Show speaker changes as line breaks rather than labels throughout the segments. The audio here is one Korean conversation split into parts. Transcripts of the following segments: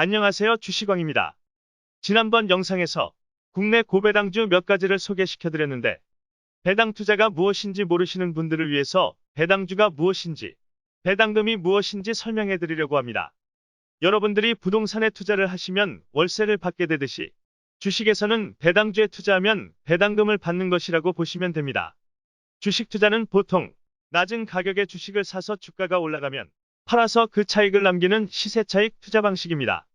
안녕하세요 주시광입니다. 지난번 영상에서 국내 고배당주 몇 가지를 소개시켜드렸는데 배당 투자가 무엇인지 모르시는 분들을 위해서 배당주가 무엇인지 배당금이 무엇인지 설명해드리려고 합니다. 여러분들이 부동산에 투자를 하시면 월세를 받게 되듯이 주식에서는 배당주에 투자하면 배당금을 받는 것이라고 보시면 됩니다. 주식 투자는 보통 낮은 가격의 주식을 사서 주가가 올라가면 팔아서 그 차익을 남기는 시세 차익 투자 방식입니다.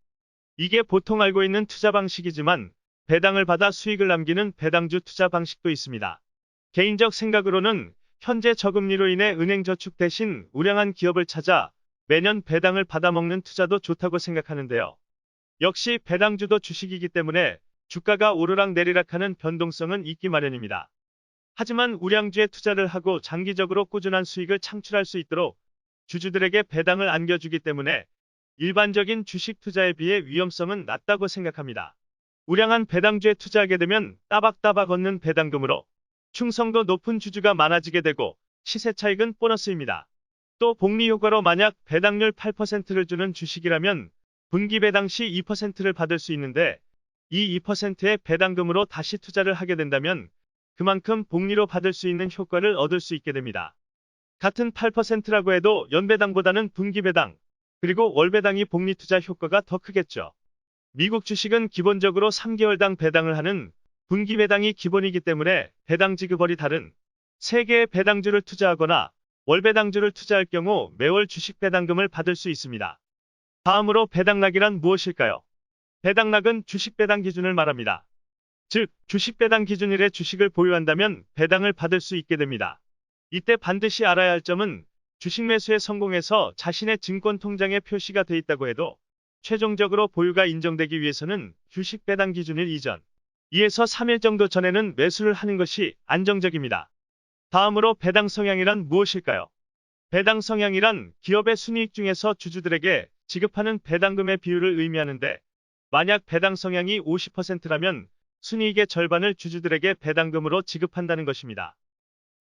이게 보통 알고 있는 투자 방식이지만 배당을 받아 수익을 남기는 배당주 투자 방식도 있습니다. 개인적 생각으로는 현재 저금리로 인해 은행 저축 대신 우량한 기업을 찾아 매년 배당을 받아먹는 투자도 좋다고 생각하는데요. 역시 배당주도 주식이기 때문에 주가가 오르락 내리락하는 변동성은 있기 마련입니다. 하지만 우량주에 투자를 하고 장기적으로 꾸준한 수익을 창출할 수 있도록 주주들에게 배당을 안겨주기 때문에 일반적인 주식 투자에 비해 위험성은 낮다고 생각합니다. 우량한 배당주에 투자하게 되면 따박따박 얻는 배당금으로 충성도 높은 주주가 많아지게 되고 시세 차익은 보너스입니다. 또 복리 효과로 만약 배당률 8%를 주는 주식이라면 분기 배당 시 2%를 받을 수 있는데 이 2%의 배당금으로 다시 투자를 하게 된다면 그만큼 복리로 받을 수 있는 효과를 얻을 수 있게 됩니다. 같은 8%라고 해도 연배당보다는 분기배당, 그리고 월배당이 복리 투자 효과가 더 크겠죠. 미국 주식은 기본적으로 3개월당 배당을 하는 분기 배당이 기본이기 때문에 배당 지급월이 다른 3개의 배당주를 투자하거나 월배당주를 투자할 경우 매월 주식 배당금을 받을 수 있습니다. 다음으로 배당락이란 무엇일까요? 배당락은 주식 배당 기준을 말합니다. 즉, 주식 배당 기준일에 주식을 보유한다면 배당을 받을 수 있게 됩니다. 이때 반드시 알아야 할 점은 주식 매수에 성공해서 자신의 증권 통장에 표시가 돼 있다고 해도 최종적으로 보유가 인정되기 위해서는 주식 배당 기준일 이전 2에서 3일 정도 전에는 매수를 하는 것이 안정적입니다. 다음으로 배당 성향이란 무엇일까요? 배당 성향이란 기업의 순이익 중에서 주주들에게 지급하는 배당금의 비율을 의미하는데 만약 배당 성향이 50%라면 순이익의 절반을 주주들에게 배당금으로 지급한다는 것입니다.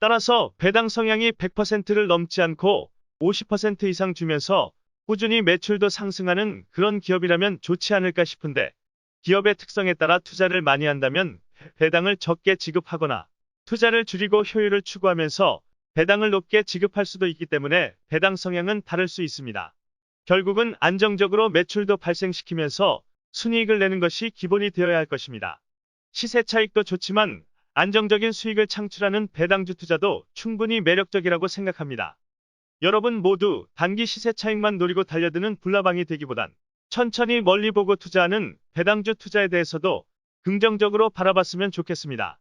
따라서 배당 성향이 100%를 넘지 않고 50% 이상 주면서 꾸준히 매출도 상승하는 그런 기업이라면 좋지 않을까 싶은데 기업의 특성에 따라 투자를 많이 한다면 배당을 적게 지급하거나 투자를 줄이고 효율을 추구하면서 배당을 높게 지급할 수도 있기 때문에 배당 성향은 다를 수 있습니다. 결국은 안정적으로 매출도 발생시키면서 순이익을 내는 것이 기본이 되어야 할 것입니다. 시세 차익도 좋지만 안정적인 수익을 창출하는 배당주 투자도 충분히 매력적이라고 생각합니다. 여러분 모두 단기 시세 차익만 노리고 달려드는 불나방이 되기보단 천천히 멀리 보고 투자하는 배당주 투자에 대해서도 긍정적으로 바라봤으면 좋겠습니다.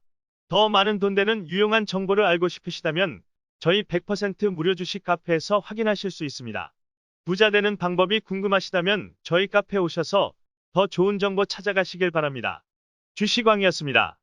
더 많은 돈 되는 유용한 정보를 알고 싶으시다면 저희 100% 무료 주식 카페에서 확인하실 수 있습니다. 부자 되는 방법이 궁금하시다면 저희 카페에 오셔서 더 좋은 정보 찾아가시길 바랍니다. 주시광이었습니다.